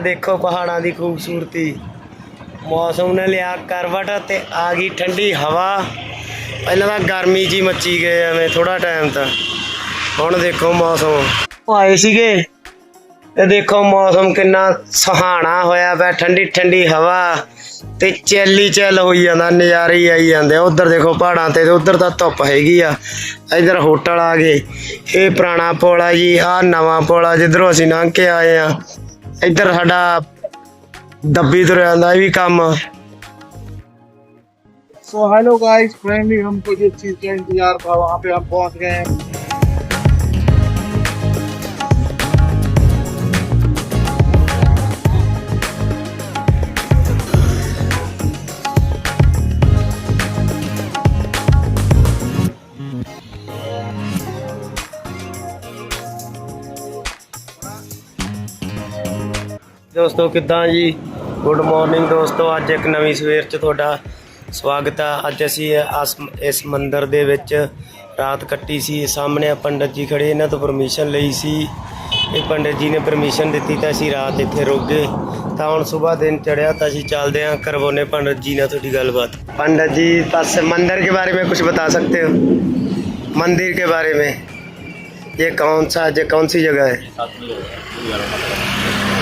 ਦੇਖੋ ਪਹਾੜਾਂ ਦੀ ਖੂਬਸੂਰਤੀ। ਮੌਸਮ ਨੇ ਲਿਆ ਕਰਵਟ ਤੇ ਆ ਗਈ ਠੰਡੀ ਹਵਾ। ਪਹਿਲਾਂ ਤਾਂ ਗਰਮੀ ਜੀ ਮੱਚੀ ਗਏ ਐਵੇਂ ਥੋੜਾ ਟਾਈਮ ਤਾਂ। ਹੁਣ ਦੇਖੋ ਮੌਸਮ। ਆਏ ਸੀਗੇ। ਤੇ ਦੇਖੋ ਮੌਸਮ ਕਿੰਨਾ ਸੁਹਾਣਾ ਹੋਇਆ ਪਿਆ, ਠੰਡੀ ਠੰਡੀ ਹਵਾ। ਤੇ ਚੈਲੀ ਚੈਲ ਹੋਈ ਜਾਂਦਾ, ਨਜ਼ਾਰੇ ਹੀ ਆਈ ਜਾਂਦੇ ਆ। ਉਧਰ ਦੇਖੋ ਪਹਾੜਾਂ ਤੇ ਤੇ ਉਧਰ ਤਾਂ ਧੁੱਪ ਹੈਗੀ ਆ। ਇਧਰ ਹੋਟਲ ਆ ਗਏ। ਇਹ ਪੁਰਾਣਾ ਪੁਲ ਜੀ ਆ ਨਵਾਂ ਪੁਲ, ਜਿੱਧਰੋਂ ਅਸੀਂ ਲੰਘ ਕੇ ਆਏ ਆ। ਇੱਧਰ ਸਾਡਾ ਦੱਬੀ ਤੁਰ ਜਾਂਦਾ ਇਹ ਵੀ ਕੰਮ सो हेलो गाइस फाइनली हमको जिस चीज का इंतजार था वहाँ पे हम पहुँच गए हैं ਦੋਸਤੋ ਕਿੱਦਾਂ ਜੀ ਗੁੱਡ ਮਾਰਨਿੰਗ ਦੋਸਤੋ ਅੱਜ ਇੱਕ ਨਵੀਂ ਸਵੇਰ 'ਚ ਤੁਹਾਡਾ ਸਵਾਗਤ ਆ ਅੱਜ ਅਸੀਂ ਆਸ- ਇਸ ਮੰਦਿਰ ਦੇ ਵਿੱਚ ਰਾਤ ਕੱਟੀ ਸੀ ਸਾਹਮਣੇ ਆ ਪੰਡਤ ਜੀ ਖੜੇ ਇਹਨਾਂ ਤੋਂ ਪਰਮਿਸ਼ਨ ਲਈ ਸੀ ਇਹ ਪੰਡਤ ਜੀ ਨੇ ਪਰਮਿਸ਼ਨ ਦਿੱਤੀ ਤਾਂ ਅਸੀਂ ਰਾਤ ਇੱਥੇ ਰੁਕ ਗਏ ਤਾਂ ਹੁਣ ਸਵੇਰ ਦਿਨ ਚੜਿਆ ਤਾਂ ਅਸੀਂ ਚੱਲਦੇ ਹਾਂ ਕਰਵਾਉਨੇ ਪੰਡਤ ਜੀ ਨਾਲ ਤੁਹਾਡੀ ਗੱਲਬਾਤ पंडित जी बस मंदिर के बारे में कुछ बता सकते हो मंदिर के बारे में ये कौन सा ये कौन सी जगह है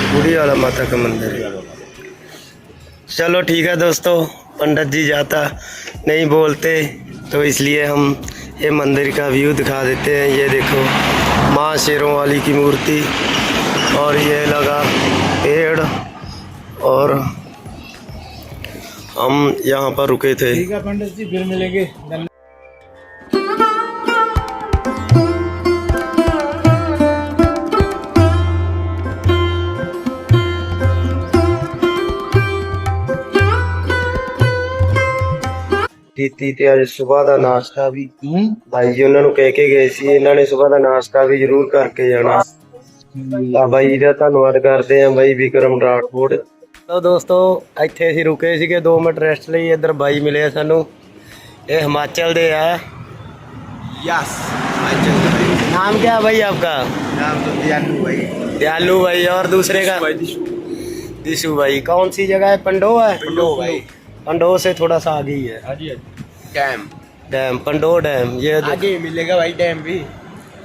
बूढ़ी वाला माता का मंदिर चलो ठीक है दोस्तों, पंडित जी जाता नहीं बोलते तो इसलिए हम ये मंदिर का व्यू दिखा देते हैं। ये देखो, माँ शेरों वाली की मूर्ति, और ये लगा पेड़, और हम यहाँ पर रुके थे। ठीक है पंडित जी, फिर मिलेंगे। ਕੀਤੀ ਤੇ ਅੱਜ ਸਵੇਰ ਦਾ ਨਾਸ਼ਤਾ ਵੀ ਭਾਈ ਜੀ ਉਹਨਾਂ ਨੂੰ ਕਹਿ ਕੇ ਗਏ ਸੀ ਇਹਨਾਂ ਨੇ ਸਵੇਰ ਦਾ ਨਾਸ਼ਤਾ ਵੀ ਜ਼ਰੂਰ ਕਰਕੇ ਜਾਣਾ ਤਾਂ ਬਾਈ ਜੀ ਦਾ ਧੰਨਵਾਦ ਕਰਦੇ ਆਂ ਬਾਈ ਵਿਕਰਮ ਰਾਠੌੜ ਲੋ ਦੋਸਤੋ ਇੱਥੇ ਅਸੀਂ ਰੁਕੇ ਸੀਗੇ 2 ਮਿੰਟ ਰੈਸਟ ਲਈ ਇੱਧਰ ਬਾਈ ਮਿਲੇ ਆ ਸਾਨੂੰ ਇਹ ਹਿਮਾਚਲ ਦੇ ਆ यस नाम क्या है भाई आपका नाम तो दियालू भाई दयालु भाई और दूसरे का दिशु भाई कौन सी जगह है पंडो है पंडो भाई पंडो से थोड़ा सा आगे ही है हाँ जी डैम डैम पंडो डैम ये देखो- आगे मिलेगा भाई डैम भी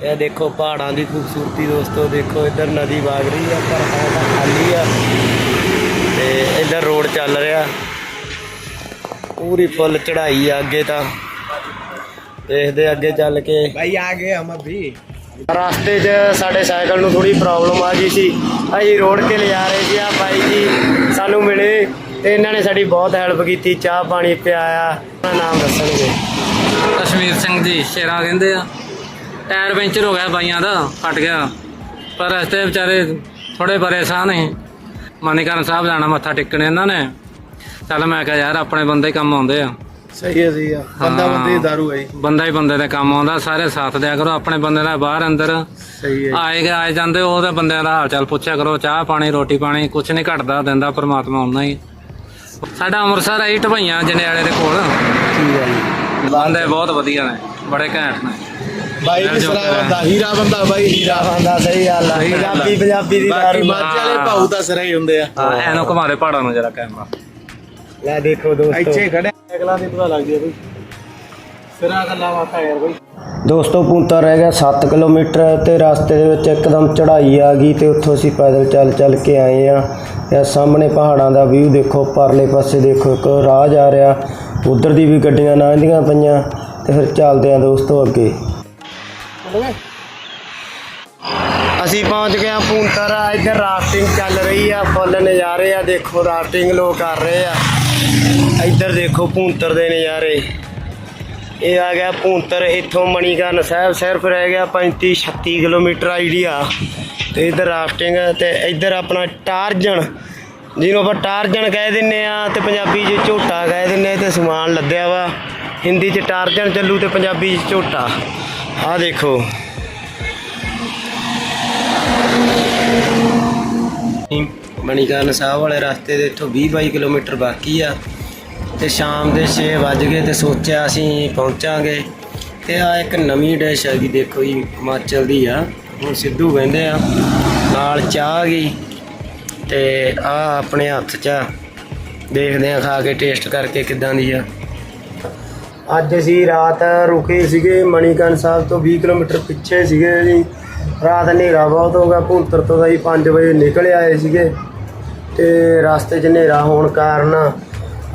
ਇਹ ਦੇਖੋ ਪਹਾੜਾਂ ਦੀ ਖੂਬਸੂਰਤੀ ਦੋਸਤੋ ਦੇਖੋ ਇੱਧਰ ਨਦੀ ਵਗ ਰਹੀ ਆ ਪਰ ਹੈ ਤਾਂ ਖਾਲੀ ਆ ਤੇ ਇੱਧਰ ਰੋਡ ਚੱਲ ਰਿਹਾ ਪੂਰੀ ਫੁੱਲ ਚੜਾਈ ਆ ਅੱਗੇ ਤਾਂ ਦੇਖਦੇ ਅੱਗੇ ਚੱਲ ਕੇ भाई आगे हम अभी ਰਸਤੇ 'ਚ ਸਾਡੇ ਸਾਈਕਲ ਨੂੰ ਥੋੜੀ ਪ੍ਰੋਬਲਮ ਆ ਗਈ ਸੀ ਅਸੀਂ ਰੋਡ ਤੇ ਲਿਜਾ ਰਹੇ ਸੀ ਆ ਬਾਈ ਜੀ ਸਾਨੂੰ ਮਿਲੇ ਤੇ ਇਹਨਾਂ ਨੇ ਸਾਡੀ ਬਹੁਤ ਹੈਲਪ ਕੀਤੀ ਚਾਹ ਪਾਣੀ ਪਿਆਇਆ ਆਪਣਾ ਨਾਮ ਦੱਸਣਗੇ। ਕਸ਼ਮੀਰ ਸਿੰਘ ਜੀ ਸ਼ੇਰਾ ਕਹਿੰਦੇ ਆ। ਟਾਇਰ ਪੈਂਚਰ ਹੋ ਗਿਆ ਬਾਈਆਂ ਦਾ ਫਟ ਗਿਆ। ਪਰ ਰਸਤੇ ਵਿਚਾਰੇ ਥੋੜੇ ਪਰੇਸ਼ਾਨ ਨੇ ਮਨੀਕਰਨ ਸਾਹਿਬ ਜਾਣਾ ਮੱਥਾ ਟੇਕਣ ਇਹਨਾਂ ਨੇ। ਚੱਲ ਮੈਂ ਕਿਹਾ ਯਾਰ ਆਪਣੇ ਬੰਦੇ ਕੰਮ ਆਉਂਦੇ ਆ। ਸਹੀ ਹੈ ਸਹੀ ਆ ਬੰਦਾ ਬੰਦੇ ਦੀ ਹੈ ਬੰਦਾ ਹੀ ਬੰਦੇ ਦਾ ਕੰਮ ਆਉਂਦਾ ਸਾਰੇ ਸਾਥ ਦਿਆ ਕਰੋ ਆਪਣੇ ਬੰਦੇ ਦਾ ਬਾਹਰ ਅੰਦਰ। ਸਹੀ ਹੈ ਆਏ ਗਏ ਆਏ ਜਾਂਦੇ ਉਹਦੇ ਬੰਦਿਆਂ ਦਾ ਹਾਲ ਚਾਲ ਪੁੱਛਿਆ ਕਰੋ ਚਾਹ ਪਾਣੀ ਰੋਟੀ ਪਾਣੀ ਕੁਛ ਨਹੀਂ ਘਟਦਾ ਦਿੰਦਾ ਪਰਮਾਤਮਾ ਉਹਨਾਂ ਹੀ। ਸਾਡਾ ਅੰਮ੍ਰਿਤਸਰ ਹੈ ਜੀ ਢਵਾਈਆਂ ਜੰਡਿਆਲੇ ਦੇ ਕੋਲ। ਬੰਦੇ ਬਹੁਤ ਵਧੀਆ ਨੇ ਬੜੇ ਘੈਂਟ ਨੇ। ਬਾਈ ਕਿਸਰਾ ਬੰਦਾ ਹੀਰਾ ਬੰਦਾ ਬਾਈ ਹੀਰਾ ਬੰਦਾ ਸਹੀ ਗੱਲ ਆ। ਪੰਜਾਬੀ ਪੰਜਾਬੀ ਦੀ ਬਾਕੀ ਮਾਝੇ ਵਾਲੇ ਭਾਉ ਤਾਂ ਸਿਰੇ ਹੀ ਹੁੰਦੇ ਆ। ਹਾਂ ਐਨੋ ਘਮਾਰੇ ਪਹਾੜਾਂ ਨੂੰ ਜਰਾ ਕੈਮਰਾ। ਲੈ ਦੇਖੋ ਦੋਸਤੋ। ਇੱਥੇ ਖੜਿਆ ਅਗਲਾ ਦਿਨ ਪਤਾ ਲੱਗ ਗਿਆ ਬਈ। ਸਿਰਾ ਗੱਲਾਂ ਮਾਤਾ ਯਾਰ ਬਈ। ਦੋਸਤੋ, ਪੂੰਤਾ ਰਹਿ ਗਿਆ 7 ਕਿਲੋਮੀਟਰ ਤੇ ਰਸਤੇ ਦੇ ਵਿੱਚ ਇੱਕਦਮ ਚੜ੍ਹਾਈ ਆ ਗਈ ਤੇ ਉੱਥੋਂ ਅਸੀਂ ਪੈਦਲ ਚੱਲ ਚੱਲ ਕੇ ਆਏ ਆ। ਤੇ ਸਾਹਮਣੇ ਪਹਾੜਾਂ ਦਾ ਵਿਊ ਦੇਖੋ, ਪਰਲੇ ਪਾਸੇ ਦੇਖੋ, ਇੱਕ ਰਾਹ ਜਾ ਰਿਹਾ। ਉਧਰ ਦੀ ਵੀ ਗੱਡੀਆਂ ਲੰਘਦੀਆਂ ਪਈਆਂ ਤੇ ਫਿਰ ਚੱਲਦੇ ਆ ਦੋਸਤੋ ਅੱਗੇ। ਅਸੀਂ ਪਹੁੰਚ ਗਏ ਆ ਪੂੰਤਰ ਇੱਧਰ ਰਾਫਟਿੰਗ ਚੱਲ ਰਹੀ ਆ ਫੁੱਲ ਨਜ਼ਾਰੇ ਆ। ਦੇਖੋ ਰਾਫਟਿੰਗ ਲੋਕ ਕਰ ਰਹੇ ਆ। ਇੱਧਰ ਦੇਖੋ ਪੂੰਤਰ ਦੇ ਨਜ਼ਾਰੇ। ਇਹ ਆ ਗਿਆ ਭੂੰਤਰ, ਇੱਥੋਂ ਮਣੀਕਰਨ ਸਾਹਿਬ, ਸਿਰਫ ਰਹਿ ਗਿਆ 35 36 ਕਿਲੋਮੀਟਰ ਆਈਡੀਆ ਤੇ ਇਧਰ ਰਾਫਟਿੰਗ ਤੇ ਇਧਰ ਆਪਣਾ ਟਾਰਜਨ, ਜਿਹਨੂੰ ਆਪਾਂ ਟਾਰਜਨ ਕਹਿ ਦਿੰਨੇ ਆ, ਤੇ ਪੰਜਾਬੀ 'ਚ ਝੋਟਾ ਕਹਿ ਦਿੰਨੇ ਆ, ਤੇ ਸਮਾਨ ਲੱਦਿਆ ਵਾ। ਹਿੰਦੀ 'ਚ ਟਾਰਜਨ ਚੱਲੂ ਤੇ ਪੰਜਾਬੀ 'ਚ ਝੋਟਾ। ਆਹ ਦੇਖੋ। ਮਣੀਕਰਨ ਸਾਹਿਬ ਵਾਲੇ ਰਸਤੇ ਦੇ ਇੱਥੋਂ 20 22 ਕਿਲੋਮੀਟਰ ਬਾਕੀ ਆ। ਤੇ ਸ਼ਾਮ ਦੇ 6 ਵੱਜ ਗਏ ਤੇ ਸੋਚਿਆ ਅਸੀਂ ਪਹੁੰਚਾਂਗੇ। ਤੇ ਆ ਇੱਕ ਨਵੀਂ ਡਿਸ਼ ਹੈਗੀ, ਦੇਖੋ ਜੀ, ਹਿਮਾਚਲ ਦੀ ਆ। ਹੁਣ ਸਿੱਧੂ ਕਹਿੰਦੇ ਆ, ਨਾਲ ਚਾਹ ਗਈ ਤੇ ਆ ਆਪਣੇ ਹੱਥ 'ਚ ਆ। ਦੇਖਦੇ ਆ, ਖਾ ਕੇ ਟੇਸਟ ਕਰਕੇ ਕਿਦਾਂ ਦੀ ਆ। ਅੱਜ ਅਸੀਂ ਰਾਤ ਰੁਕੇ ਸੀਗੇ ਮਣੀਕਰਨ ਸਾਹਿਬ ਤੋਂ 20 ਕਿਲੋਮੀਟਰ ਪਿੱਛੇ ਸੀਗੇ ਜੀ। ਰਾਤ ਹਨੇਰਾ ਬਹੁਤ ਹੋ ਗਿਆ, ਭੁੰਤਰ ਤੋਂ ਅਸੀਂ ਹੀ 5 ਵਜੇ ਨਿਕਲ ਆਏ ਸੀਗੇ। ਤੇ ਰਸਤੇ 'ਚ ਹਨੇਰਾ ਹੋਣ ਕਾਰਨ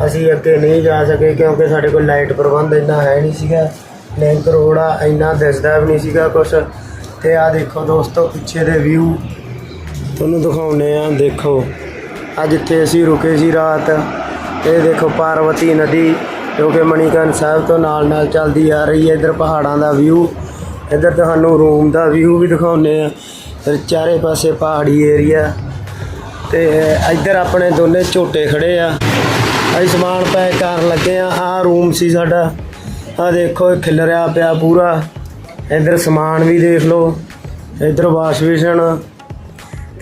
ਅਸੀਂ ਅੱਗੇ ਨਹੀਂ ਜਾ ਸਕੇ ਕਿਉਂਕਿ ਸਾਡੇ ਕੋਲ ਲਾਈਟ ਪ੍ਰਬੰਧ ਇੰਨਾ ਹੈ ਨਹੀਂ ਸੀਗਾ ਲਿੰਕ ਰੋਡ ਆ ਇੰਨਾ ਦਿਸਦਾ ਵੀ ਨਹੀਂ ਸੀਗਾ ਕੁਛ। ਤੇ ਆ ਦੇਖੋ ਦੋਸਤੋ, ਪਿੱਛੇ ਦੇ ਵਿਊ ਤੁਹਾਨੂੰ ਦਿਖਾਉਨੇ ਆ ਦੇਖੋ। ਅੱਜ ਜਿੱਥੇ ਅਸੀਂ ਰੁਕੇ ਸੀ ਰਾਤ, ਇਹ ਦੇਖੋ ਪਾਰਵਤੀ ਨਦੀ, ਜੋ ਕਿ ਮਣੀਕਰਨ ਸਾਹਿਬ ਤੋਂ ਨਾਲ ਨਾਲ ਚੱਲਦੀ ਆ ਰਹੀ ਹੈ। ਇਧਰ ਪਹਾੜਾਂ ਦਾ ਵਿਊ ਇਧਰ ਤੁਹਾਨੂੰ ਰੂਮ ਦਾ ਵਿਊ ਵੀ ਦਿਖਾਉਨੇ ਆ ਫਿਰ ਚਾਰੇ ਪਾਸੇ ਪਹਾੜੀ ਏਰੀਆ ਤੇ ਇੱਧਰ ਆਪਣੇ ਦੋਨੇ ਝੋਟੇ ਖੜੇ ਆ। ਅਸੀਂ ਸਮਾਨ ਪੈਕ ਕਰਨ ਲੱਗੇ ਆ ਆਹ ਰੂਮ ਸੀ ਸਾਡਾ। ਆ ਦੇਖੋ, ਇਹ ਖਿਲਰਿਆ ਪਿਆ ਪੂਰਾ। ਇੱਧਰ ਸਮਾਨ ਵੀ ਦੇਖ ਲਓ। ਇੱਧਰ ਵਾਸ਼ ਬੇਸਿਨ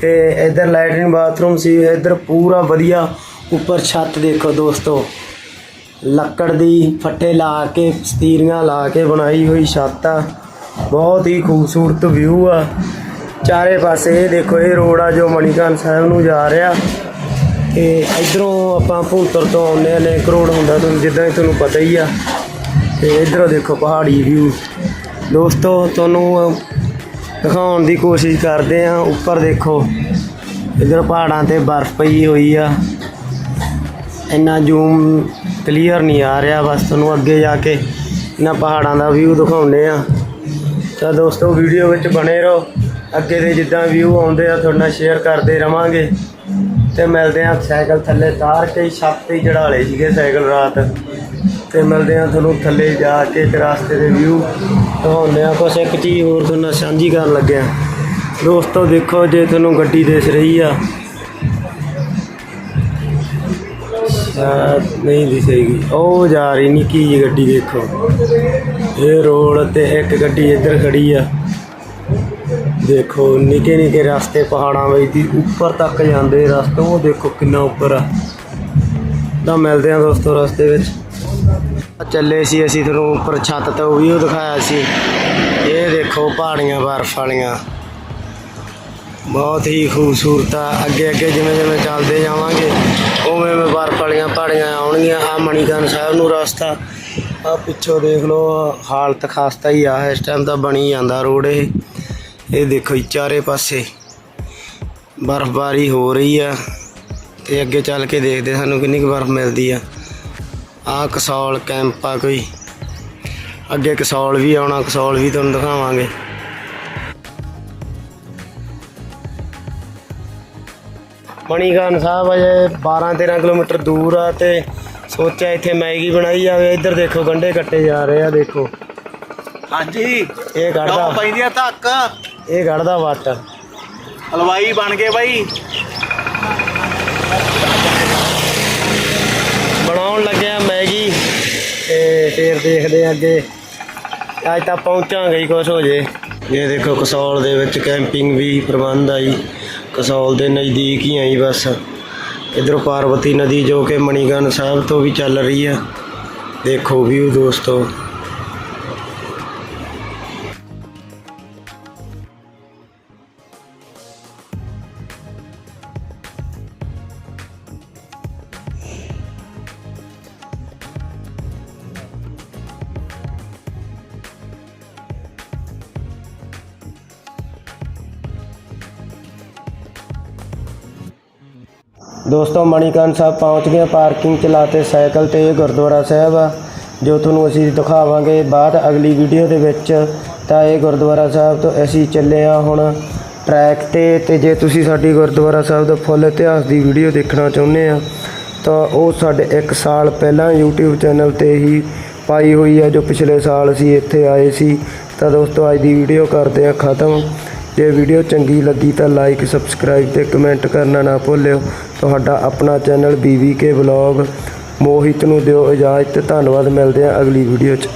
ਤੇ ਇੱਧਰ ਲੈਟਰਿਨ ਬਾਥਰੂਮ ਸੀ। ਇੱਧਰ ਪੂਰਾ ਵਧੀਆ। ਉੱਪਰ ਛੱਤ ਦੇਖੋ ਦੋਸਤੋ। ਲੱਕੜ ਦੀ ਫੱਟੇ ਲਾ ਕੇ ਸਤੀਰੀਆਂ ਲਾ ਕੇ ਬਣਾਈ ਹੋਈ ਛੱਤ ਆ। ਬਹੁਤ ਹੀ ਖੂਬਸੂਰਤ ਵਿਊ ਆ। ਚਾਰੇ ਪਾਸੇ ਇਹ ਦੇਖੋ, ਇਹ ਰੋਡ ਆ ਜੋ ਮਣੀਕਰਨ ਸਾਹਿਬ ਨੂੰ ਜਾ ਰਿਹਾ। ਤੇ ਇਧਰੋਂ ਆਪਾਂ ਭੂਤਰ ਤੋਂ ਆਉਂਦੇ ਆ ਨੇ ਕਰੋੜ ਹੁੰਦਾ ਤੁਹਾਨੂੰ ਜਿੱਦਾਂ ਹੀ ਤੁਹਾਨੂੰ ਪਤਾ ਹੀ ਆ। ਤੇ ਇਧਰੋਂ ਦੇਖੋ ਪਹਾੜੀ ਵਿਊ ਦੋਸਤੋ, ਤੁਹਾਨੂੰ ਦਿਖਾਉਣ ਦੀ ਕੋਸ਼ਿਸ਼ ਕਰਦੇ ਆ ਉੱਪਰ ਦੇਖੋ, ਇਧਰ ਪਹਾੜਾਂ ਤੇ ਬਰਫ਼ ਪਈ ਹੋਈ ਆ। ਇੰਨਾ ਜ਼ੂਮ ਕਲੀਅਰ ਨਹੀਂ ਆ ਰਿਹਾ, ਬਸ ਤੁਹਾਨੂੰ ਅੱਗੇ ਜਾ ਕੇ ਇਹਨਾਂ ਪਹਾੜਾਂ ਦਾ ਵਿਊ ਦਿਖਾਉਂਦੇ ਆ ਤਾਂ ਦੋਸਤੋ ਵੀਡੀਓ ਵਿੱਚ ਬਣੇ ਰਹੋ। ਅੱਗੇ ਦੇ ਜਿੱਦਾਂ ਵਿਊ ਆਉਂਦੇ ਆ, ਤੁਹਾਡੇ ਨਾਲ ਸ਼ੇਅਰ ਕਰਦੇ ਰਵਾਂਗੇ। ਤੇ ਮਿਲਦੇ ਆ ਸਾਈਕਲ ਥੱਲੇ ਤਾਰ ਕੇ ਛੱਤ ਤੇ ਹੀ ਚੜਾ ਸੀਗੇ ਸਾਈਕਲ ਰਾਤ। ਤੇ ਮਿਲਦੇ ਆ ਤੁਹਾਨੂੰ ਥੱਲੇ ਜਾ ਕੇ ਤੇ ਰਸਤੇ ਦੇ ਵਿਊ ਦਿਖਾਉਂਦੇ ਆ ਕੁਛ ਇੱਕ ਚੀਜ਼ ਹੋਰ ਤੁਹਾਨੂੰ ਸਾਂਝੀ ਕਰਨ ਲੱਗਿਆ। ਦੋਸਤੋ, ਦੇਖੋ ਜੇ ਤੁਹਾਨੂੰ ਗੱਡੀ ਦਿਸ ਰਹੀ ਆ। ਸ਼ਾਇਦ ਨਹੀਂ ਦਿਸੇਗੀ ਉਹ ਜਾ ਰਹੀ ਨਿੱਕੀ ਜੀ ਗੱਡੀ ਦੇਖੋ। ਇਹ ਰੋਡ ਤੇ ਇੱਕ ਗੱਡੀ ਇੱਧਰ ਖੜੀ ਆ। ਦੇਖੋ, ਨਿੱਕੇ ਨਿੱਕੇ ਰਸਤੇ ਪਹਾੜਾਂ ਵਿੱਚ ਦੀ ਉੱਪਰ ਤੱਕ ਜਾਂਦੇ ਰਸਤੇ, ਉਹ ਦੇਖੋ ਕਿੰਨਾ ਉੱਪਰ ਆ। ਤਾਂ ਮਿਲਦੇ ਆ ਦੋਸਤੋ ਰਸਤੇ ਵਿੱਚ। ਚੱਲੇ ਸੀ ਅਸੀਂ ਤੁਹਾਨੂੰ ਉੱਪਰ ਛੱਤ ਤੋਂ ਵੀਊ ਦਿਖਾਇਆ ਸੀ। ਇਹ ਦੇਖੋ ਪਹਾੜੀਆਂ, ਬਰਫ਼ ਵਾਲੀਆਂ। ਬਹੁਤ ਹੀ ਖੂਬਸੂਰਤ ਆ। ਅੱਗੇ ਅੱਗੇ ਜਿਵੇਂ ਜਿਵੇਂ ਚੱਲਦੇ ਜਾਵਾਂਗੇ, ਉਵੇਂ ਉਵੇਂ ਬਰਫ਼ ਵਾਲੀਆਂ ਪਹਾੜੀਆਂ ਆਉਣਗੀਆਂ। ਆ ਮਣੀਕਰਨ ਸਾਹਿਬ ਨੂੰ ਰਸਤਾ ਆ ਪਿੱਛੋਂ ਦੇਖ ਲਓ ਹਾਲਤ ਖਾਸਤਾ ਹੀ ਆ। ਇਸ ਟਾਈਮ ਤਾਂ ਬਣੀ ਜਾਂਦਾ ਰੋਡ ਇਹ। ਇਹ ਦੇਖੋ ਜੀ ਚਾਰੇ ਪਾਸੇ ਬਰਫ਼ਬਾਰੀ ਹੋ ਰਹੀ ਆ ਤੇ ਅੱਗੇ ਚੱਲ ਕੇ ਦੇਖਦੇ ਸਾਨੂੰ ਕਿੰਨੀ ਕੁ ਬਰਫ਼ ਮਿਲਦੀ ਆ। ਆ ਕਸੌਲ ਕੈਂਪ ਆ ਕੋਈ। ਅੱਗੇ ਕਸੌਲ ਵੀ ਆਉਣਾ ਕਸੌਲ ਵੀ ਤੁਹਾਨੂੰ ਦਿਖਾਵਾਂਗੇ। ਮਣੀਕਰਨ ਸਾਹਿਬ ਅਜੇ 12 13 ਕਿਲੋਮੀਟਰ ਦੂਰ ਆ ਤੇ ਸੋਚਿਆ ਇੱਥੇ ਮੈਗੀ ਬਣਾਈ ਜਾਵੇ। ਇੱਧਰ ਦੇਖੋ ਗੰਡੇ ਕੱਟੇ ਜਾ ਰਹੇ ਆ ਦੇਖੋ। ਹਾਂਜੀ। ਇਹ ਕੱਢਦਾ। ਪੈਂਦੀ ਆ ਧੱਕ। ਇਹ ਕੱਢਦਾ ਵੱਟ। ਹਲਵਾਈ ਬਣ ਗਏ ਬਾਈ। ਬਣਾਉਣ ਲੱਗਿਆ ਮੈਗੀ। ਤੇ ਫੇਰ ਦੇਖਦੇ ਆ ਅੱਗੇ। ਅੱਜ ਤਾਂ ਪਹੁੰਚਾਂਗੇ ਹੀ ਕੁਛ ਹੋ ਜੇ। ਇਹ ਦੇਖੋ ਕਸੌਲ ਦੇ ਵਿੱਚ ਕੈਂਪਿੰਗ ਵੀ ਪ੍ਰਬੰਧ ਆਈ ਕਸੌਲ ਦੇ ਨਜ਼ਦੀਕ ਹੀ ਆਈ ਬਸ। ਇਧਰੋਂ ਪਾਰਵਤੀ ਨਦੀ ਜੋ ਕਿ ਮਣੀਗਨ ਸਾਹਿਬ ਤੋਂ ਵੀ ਚੱਲ ਰਹੀ ਆ। ਦੇਖੋ ਵਿਊ ਦੋਸਤੋ। ਦੋਸਤੋ, ਮਣੀਕਰਨ ਸਾਹਿਬ ਪਹੁੰਚ ਗਏ ਪਾਰਕਿੰਗ ਚਲਾਤੇ ਸਾਈਕਲ ਤੇ, ਇਹ ਗੁਰਦੁਆਰਾ ਸਾਹਿਬ ਆ, ਜੋ ਤੁਹਾਨੂੰ ਅਸੀਂ ਦਿਖਾਵਾਂਗੇ ਬਾਅਦ ਅਗਲੀ ਵੀਡੀਓ ਦੇ ਵਿੱਚ। ਤਾਂ ਇਹ ਗੁਰਦੁਆਰਾ ਸਾਹਿਬ ਤੋਂ ਅਸੀਂ ਚੱਲੇ ਆ ਹੁਣ ਟਰੈਕ ਤੇ ਤੇ ਜੇ ਤੁਸੀਂ ਸਾਡੀ ਗੁਰਦੁਆਰਾ ਸਾਹਿਬ ਦਾ ਫੁੱਲ ਇਤਿਹਾਸ ਦੀ ਵੀਡੀਓ ਦੇਖਣਾ ਚਾਹੁੰਦੇ ਆ, ਤਾਂ ਉਹ ਸਾਡੇ 1 ਸਾਲ ਪਹਿਲਾਂ YouTube ਚੈਨਲ ਤੇ ਹੀ ਪਾਈ ਹੋਈ ਹੈ ਜੋ ਪਿਛਲੇ ਸਾਲ ਅਸੀਂ ਇੱਥੇ ਆਏ ਸੀ। ਤਾਂ ਦੋਸਤੋ, ਅੱਜ ਦੀ ਵੀਡੀਓ ਕਰਦੇ ਆ ਖਤਮ। ਜੇ ਵੀਡੀਓ ਚੰਗੀ ਲੱਗੀ ਤਾਂ ਲਾਈਕ, ਸਬਸਕ੍ਰਾਈਬ ਤੇ ਕਮੈਂਟ ਕਰਨਾ ਨਾ ਭੁੱਲਿਓ। ਤੁਹਾਡਾ ਆਪਣਾ ਚੈਨਲ BVK ਵਲੌਗ ਮੋਹਿਤ ਨੂੰ ਦਿਓ ਇਜਾਜ਼ਤ। ਧੰਨਵਾਦ, ਮਿਲਦੇ ਆ ਅਗਲੀ ਵੀਡੀਓ 'ਚ।